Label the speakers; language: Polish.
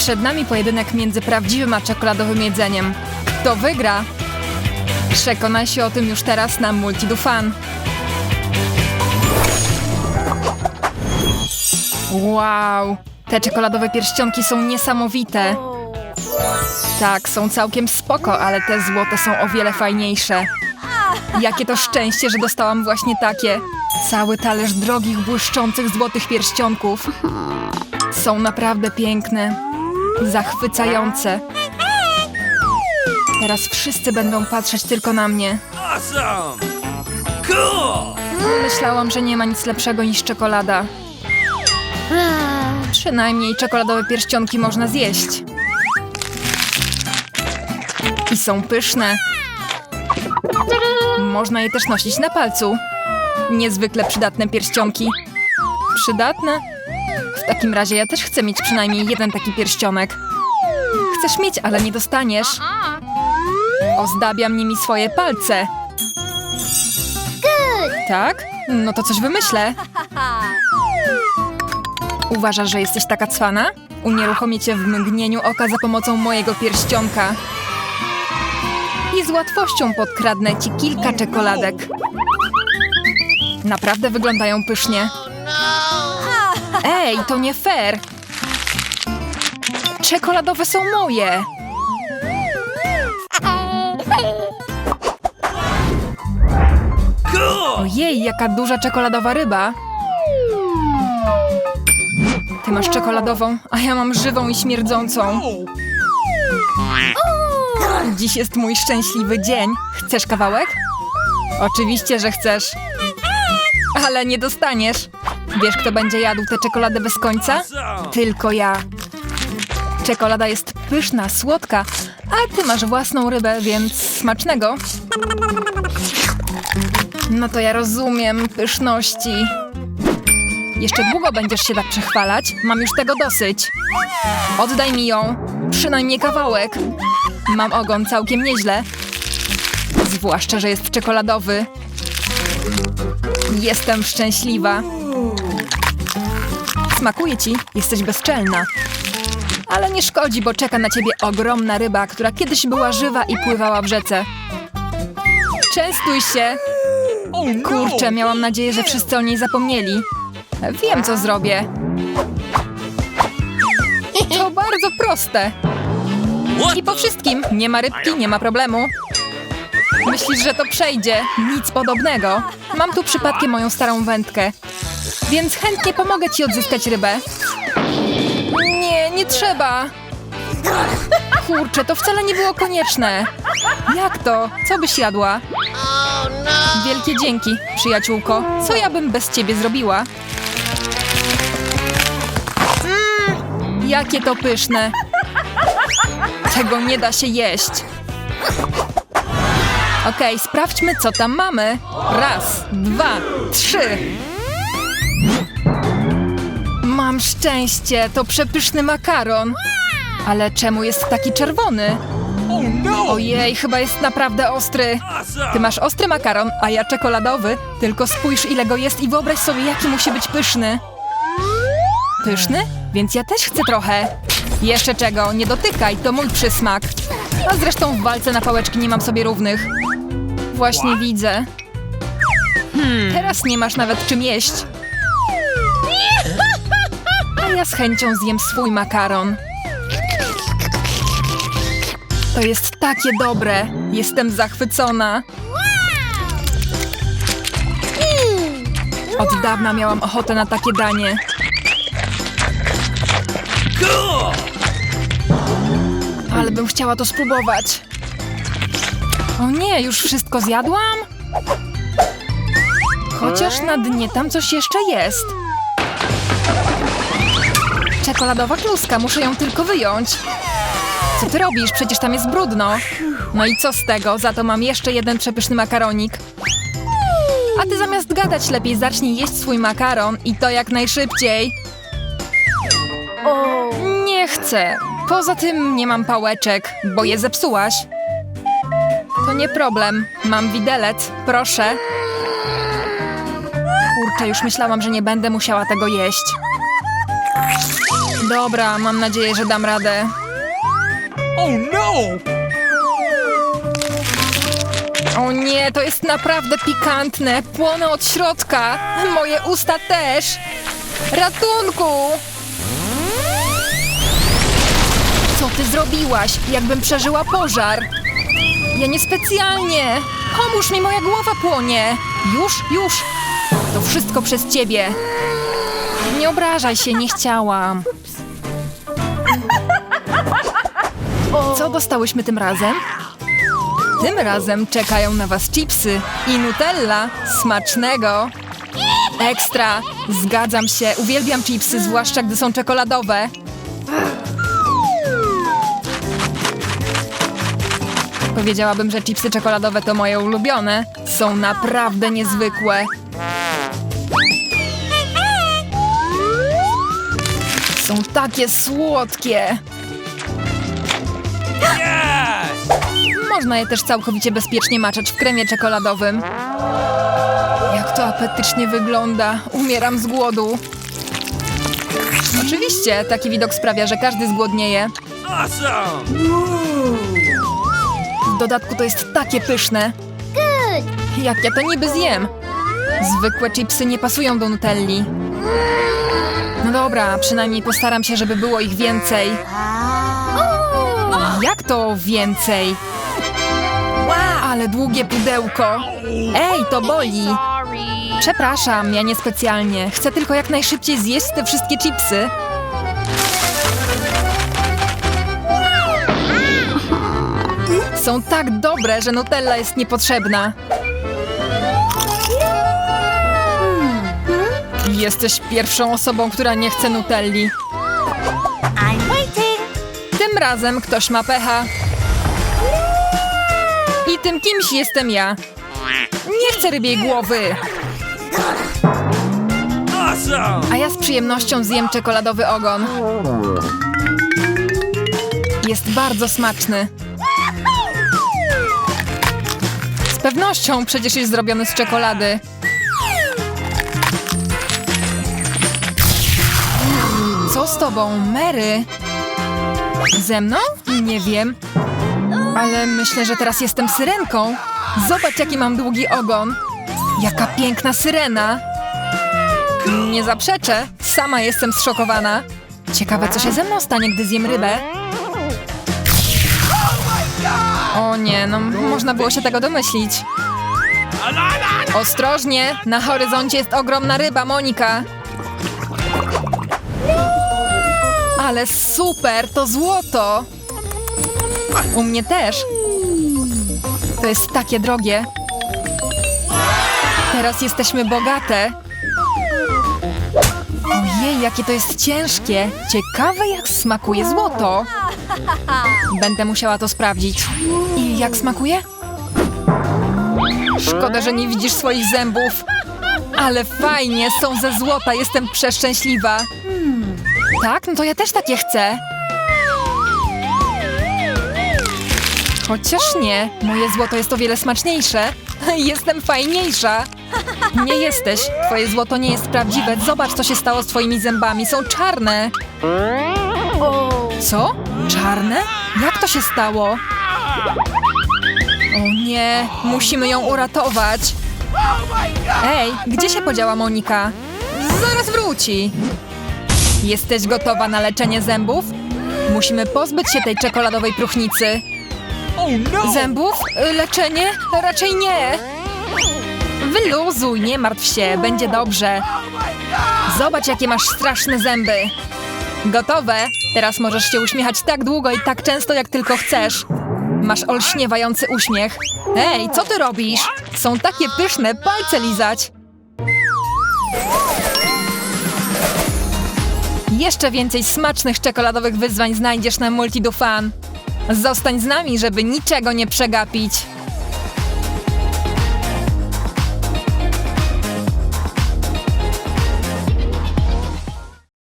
Speaker 1: Przed nami pojedynek między prawdziwym a czekoladowym jedzeniem. Kto wygra? Przekonaj się o tym już teraz na Multidufan. Wow, te czekoladowe pierścionki są niesamowite. Tak, są całkiem spoko, ale te złote są o wiele fajniejsze. Jakie to szczęście, że dostałam właśnie takie. Cały talerz drogich, błyszczących złotych pierścionków. Są naprawdę piękne. Zachwycające. Teraz wszyscy będą patrzeć tylko na mnie.
Speaker 2: Awesome! Cool!
Speaker 1: Myślałam, że nie ma nic lepszego niż czekolada. Przynajmniej czekoladowe pierścionki można zjeść. I są pyszne. Można je też nosić na palcu. Niezwykle przydatne pierścionki. Przydatne? W takim razie ja też chcę mieć przynajmniej jeden taki pierścionek. Chcesz mieć, ale nie dostaniesz. Ozdabiam nimi swoje palce. Tak? No to coś wymyślę. Uważasz, że jesteś taka cwana? Unieruchomię cię w mgnieniu oka za pomocą mojego pierścionka. I z łatwością podkradnę ci kilka czekoladek. Naprawdę wyglądają pysznie. Ej, to nie fair! Czekoladowe są moje! Ojej, jaka duża czekoladowa ryba! Ty masz czekoladową, a ja mam żywą i śmierdzącą. Dziś jest mój szczęśliwy dzień. Chcesz kawałek? Oczywiście, że chcesz. Ale nie dostaniesz. Wiesz, kto będzie jadł tę czekoladę bez końca? Tylko ja. Czekolada jest pyszna, słodka, a ty masz własną rybę, więc smacznego. No to ja rozumiem pyszności. Jeszcze długo będziesz się tak przechwalać? Mam już tego dosyć. Oddaj mi ją. Przynajmniej kawałek. Mam ogon całkiem nieźle. Zwłaszcza, że jest czekoladowy. Jestem szczęśliwa. Smakuje ci? Jesteś bezczelna. Ale nie szkodzi, bo czeka na ciebie ogromna ryba, która kiedyś była żywa i pływała w rzece. Częstuj się! Kurczę, miałam nadzieję, że wszyscy o niej zapomnieli. Wiem, co zrobię. To bardzo proste. I po wszystkim, nie ma rybki, nie ma problemu. Myślisz, że to przejdzie? Nic podobnego. Mam tu przypadkiem moją starą wędkę. Więc chętnie pomogę ci odzyskać rybę. Nie, nie trzeba. Kurczę, to wcale nie było konieczne. Jak to? Co byś jadła? Wielkie dzięki, przyjaciółko. Co ja bym bez ciebie zrobiła? Jakie to pyszne. Tego nie da się jeść. Okej, sprawdźmy, co tam mamy. Raz, dwa, trzy. Mam szczęście, to przepyszny makaron. Ale czemu jest taki czerwony?
Speaker 2: No!
Speaker 1: Ojej, chyba jest naprawdę ostry. Ty masz ostry makaron, a ja czekoladowy. Tylko spójrz, ile go jest i wyobraź sobie, jaki musi być pyszny. Pyszny? Więc ja też chcę trochę. Jeszcze czego? Nie dotykaj, to mój przysmak. A zresztą w walce na pałeczki nie mam sobie równych. Właśnie widzę. Teraz nie masz nawet czym jeść. Ja z chęcią zjem swój makaron. To jest takie dobre. Jestem zachwycona. Od dawna miałam ochotę na takie danie. Ale bym chciała to spróbować. O nie, już wszystko zjadłam? Chociaż na dnie tam coś jeszcze jest. Czekoladowa kluska, muszę ją tylko wyjąć. Co ty robisz? Przecież tam jest brudno. No i co z tego? Za to mam jeszcze jeden przepyszny makaronik. A ty zamiast gadać lepiej zacznij jeść swój makaron i to jak najszybciej. Nie chcę. Poza tym nie mam pałeczek, bo je zepsułaś. To nie problem. Mam widelec. Proszę. Kurczę, już myślałam, że nie będę musiała tego jeść. Dobra, mam nadzieję, że dam radę.
Speaker 2: Oh no!
Speaker 1: O nie, to jest naprawdę pikantne. Płonę od środka. Moje usta też. Ratunku! Co ty zrobiłaś? Jakbym przeżyła pożar. Ja niespecjalnie. Pomóż mi, moja głowa płonie. Już, już. To wszystko przez ciebie. Nie obrażaj się, nie chciałam. Co dostałyśmy tym razem? Tym razem czekają na was chipsy i Nutella. Smacznego! Ekstra! Zgadzam się, uwielbiam chipsy, zwłaszcza gdy są czekoladowe. Powiedziałabym, że chipsy czekoladowe to moje ulubione. Są naprawdę niezwykłe. Są takie słodkie. Można je też całkowicie bezpiecznie maczać w kremie czekoladowym. Jak to apetycznie wygląda. Umieram z głodu. Oczywiście, taki widok sprawia, że każdy zgłodnieje. W dodatku to jest takie pyszne. Jak ja to niby zjem? Zwykłe chipsy nie pasują do nutelli. No dobra, przynajmniej postaram się, żeby było ich więcej. Jak to więcej? Ale długie pudełko. Ej, to boli. Przepraszam, ja niespecjalnie. Chcę tylko jak najszybciej zjeść te wszystkie chipsy. Są tak dobre, że Nutella jest niepotrzebna. Jesteś pierwszą osobą, która nie chce Nutelli. Tym razem ktoś ma pecha. I tym kimś jestem ja. Nie chcę rybiej głowy, a ja z przyjemnością zjem czekoladowy ogon. Jest bardzo smaczny. Z pewnością przecież jest zrobiony z czekolady. Co z tobą, Mary? Ze mną? Nie wiem. Ale myślę, że teraz jestem syrenką. Zobacz, jaki mam długi ogon. Jaka piękna syrena. Nie zaprzeczę. Sama jestem zszokowana. Ciekawe, co się ze mną stanie, gdy zjem rybę. O nie, no można było się tego domyślić. Ostrożnie, na horyzoncie jest ogromna ryba, Monika. Ale super, to złoto. U mnie też. To jest takie drogie. Teraz jesteśmy bogate. Ojej, jakie to jest ciężkie. Ciekawe, jak smakuje złoto. Będę musiała to sprawdzić. I jak smakuje? Szkoda, że nie widzisz swoich zębów. Ale fajnie, są ze złota, jestem przeszczęśliwa. Tak? No to ja też takie chcę. Chociaż nie, moje złoto jest o wiele smaczniejsze. Jestem fajniejsza. Nie jesteś. Twoje złoto nie jest prawdziwe. Zobacz, co się stało z twoimi zębami. Są czarne. Co? Czarne? Jak to się stało? O nie, musimy ją uratować. Ej, gdzie się podziała Monika? Zaraz wróci. Jesteś gotowa na leczenie zębów? Musimy pozbyć się tej czekoladowej próchnicy.
Speaker 2: No!
Speaker 1: Zębów? Y, Leczenie? Raczej nie. Wyluzuj, nie martw się, będzie dobrze. Zobacz, jakie masz straszne zęby. Gotowe? Teraz możesz się uśmiechać tak długo i tak często, jak tylko chcesz. Masz olśniewający uśmiech. Ej, co ty robisz? Są takie pyszne, palce lizać. Jeszcze więcej smacznych czekoladowych wyzwań znajdziesz na Multidufan. Zostań z nami, żeby niczego nie przegapić.